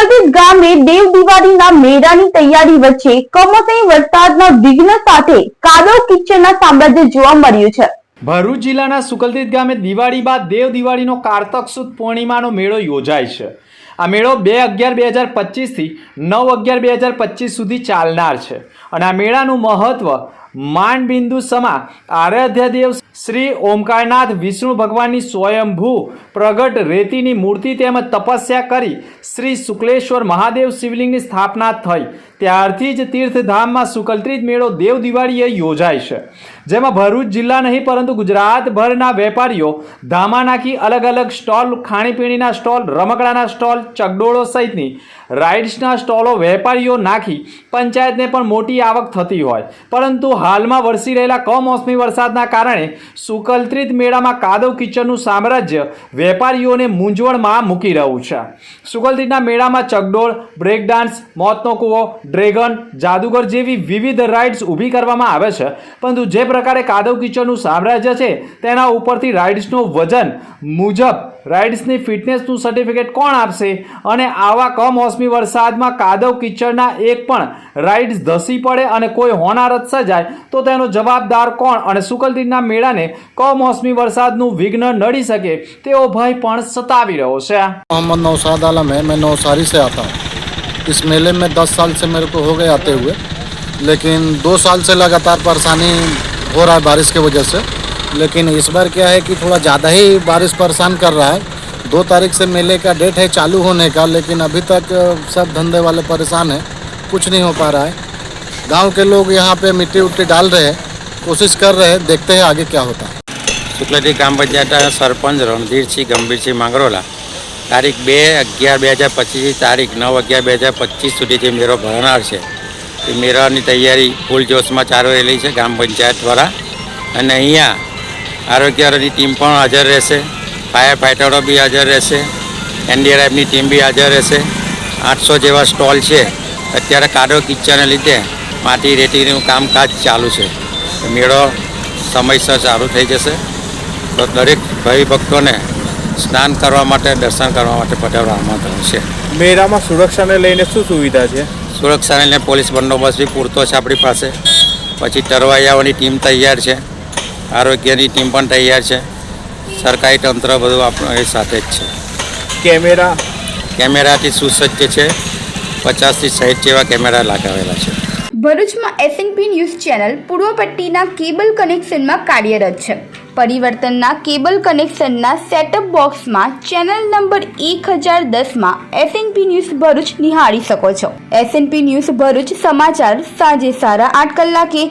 સુકલતીત ગામે દેવ દિવાળીના મેળાની તૈયારી વચ્ચે કમોસમી વરસાદના વિઘ્ન સાથે કાદવ કિચડના સામ્રાજ્ય જોવા મળ્યું છે. ભરૂચ જિલ્લાના સુકલદિત ગામે દિવાળી બાદ દેવ દિવાળીનો કારતક સુદ પૂર્ણિમાનો મેળો યોજાય છે. આ મેળો બે અગિયાર બે હજાર પચીસથી નવ અગિયાર બે હજાર પચીસ સુધી ચાલનાર છે. અને આ મેળાનું મહત્ત્વ માંડબિંદુ સમા આરાધ્ય દેવ શ્રી ઓમકારનાથ વિષ્ણુ ભગવાનની સ્વયંભૂ પ્રગટ રેતીની મૂર્તિ તેમજ તપસ્યા કરી શ્રી શુક્લેશ્વર મહાદેવ શિવલિંગની સ્થાપના થઈ. ત્યારથી જ તીર્થધામમાં સુકલત્રિત મેળો દેવ દિવાળીએ યોજાય છે. જેમાં ભરૂચ જિલ્લા નહીં, પરંતુ ગુજરાતભરના વેપારીઓ ધામા નાખી અલગ અલગ સ્ટોલ, ખાણીપીણીના સ્ટોલ, રમકડાના સ્ટોલ ચકડોળો સહિતની રાઇડ્સના સ્ટોલો વેપારીઓ નાખી પંચાયતને પણ મોટી આવક થતી હોય. પરંતુ હાલમાં વરસી રહેલા કમોસમી વરસાદના કારણે સુકલત્રિત મેળામાં કાદવ કિચડનું સામ્રાજ્ય વેપારીઓને મૂંઝવણમાં મૂકી રહ્યું છે. સુકલત્રીતના મેળામાં ચગડોળ બ્રેક ડાન્સ મોતનો કૂવો, ડ્રેગન, જાદુગર જેવી વિવિધ રાઇડ્સ ઊભી કરવામાં આવે છે. પરંતુ જે પ્રકારે કાદવ કિચડનું સામ્રાજ્ય છે, તેના ઉપરથી રાઇડ્સનું વજન મુજબ રાઇડ્સની ફિટનેસનું સર્ટિફિકેટ કોણ આપશે? અને આવા કમોસમી વરસાદમાં કાદવ કિચડના એક પણ રાઇડ્સ ધસી પડે અને કોઈ હોનારત સર્જાય તો તેનો જવાબદાર કોણ અને સુકલતીના મેળાને કમોસમી વરસાદનું વિઘ્ન નડી શકે તેવો ભય પણ સતાવી રહ્યો છે मोहम्मद नौशाद आलम है मैं नौसारी से आता हूँ इस मेले में दस साल से मेरे को हो गए आते हुए लेकिन दो साल से लगातार परेशानी हो रहा है बारिश की वजह से लेकिन इस बार क्या है कि थोड़ा ज़्यादा ही बारिश परेशान कर रहा है दो तारीख से मेले का डेट है चालू होने का लेकिन अभी तक अ, सब धंधे वाले परेशान हैं कुछ नहीं हो पा रहा है गांव के लोग यहाँ पे मिट्टी उट्टी डाल रहे हैं कोशिश कर रहे हैं देखते हैं आगे क्या होता है શુક્લજી ગ્રામ પંચાયતના સરપંચ રણધીરસિંહ ગંભીરસિંહ માંગરોલા તારીખ બે અગિયાર બે હજાર પચીસથી તારીખ નવ અગિયાર બે હજાર પચીસ સુધી જે મેળો ભરનાર છે એ મેળાની તૈયારી ફૂલ જોશમાં ચાલુ રહેલી છે ગ્રામ પંચાયત દ્વારા અને અહીંયા આરોગ્યની ટીમ પણ હાજર રહેશે ફાયર ફાઇટરો બી હાજર રહેશે. એનડીઆરએફની ટીમ બી હાજર રહેશે. આઠસો જેવા સ્ટોલ છે. અત્યારે કાદવ કિચ્ચાને લીધે માટી રેતીનું કામકાજ ચાલુ છે. મેળો સમયસર ચાલુ થઈ જશે. તો દરેક ભાઈ ભક્તોને સ્નાન કરવા માટે દર્શન કરવા માટે પધારવા આમંત્રણ છે. મેળામાં સુરક્ષાને લઈને શું સુવિધા છે? સુરક્ષાને લઈને પોલીસ બંદોબસ્ત બી પૂરતો છે આપણી પાસે. પછી તરવૈયાઓની ટીમ તૈયાર છે. આરોગ્યની ટીમ પણ તૈયાર છે. સરકારી તંત્ર બધું આપણું સાથે જ છે. કેમેરા? કેમેરાથી સુસજ્જ છે. પચાસથી સાઠ જેવા કેમેરા લગાવેલા છે. ભરૂચમાં એસએનપી ન્યૂઝ ચેનલ પૂર્વ પટ્ટીના કેબલ કનેક્શનમાં કાર્યરત છે. પરિવર્તનના કેબલ કનેક્શનના સેટઅપ બોક્સમાં ચેનલ નંબર એક હજાર દસમાં એસએનપી ન્યૂઝ ભરૂચ નિહાળી શકો છો. એસએનપી ન્યૂઝ ભરૂચ સમાચાર સાંજે સાડા આઠ કલાકે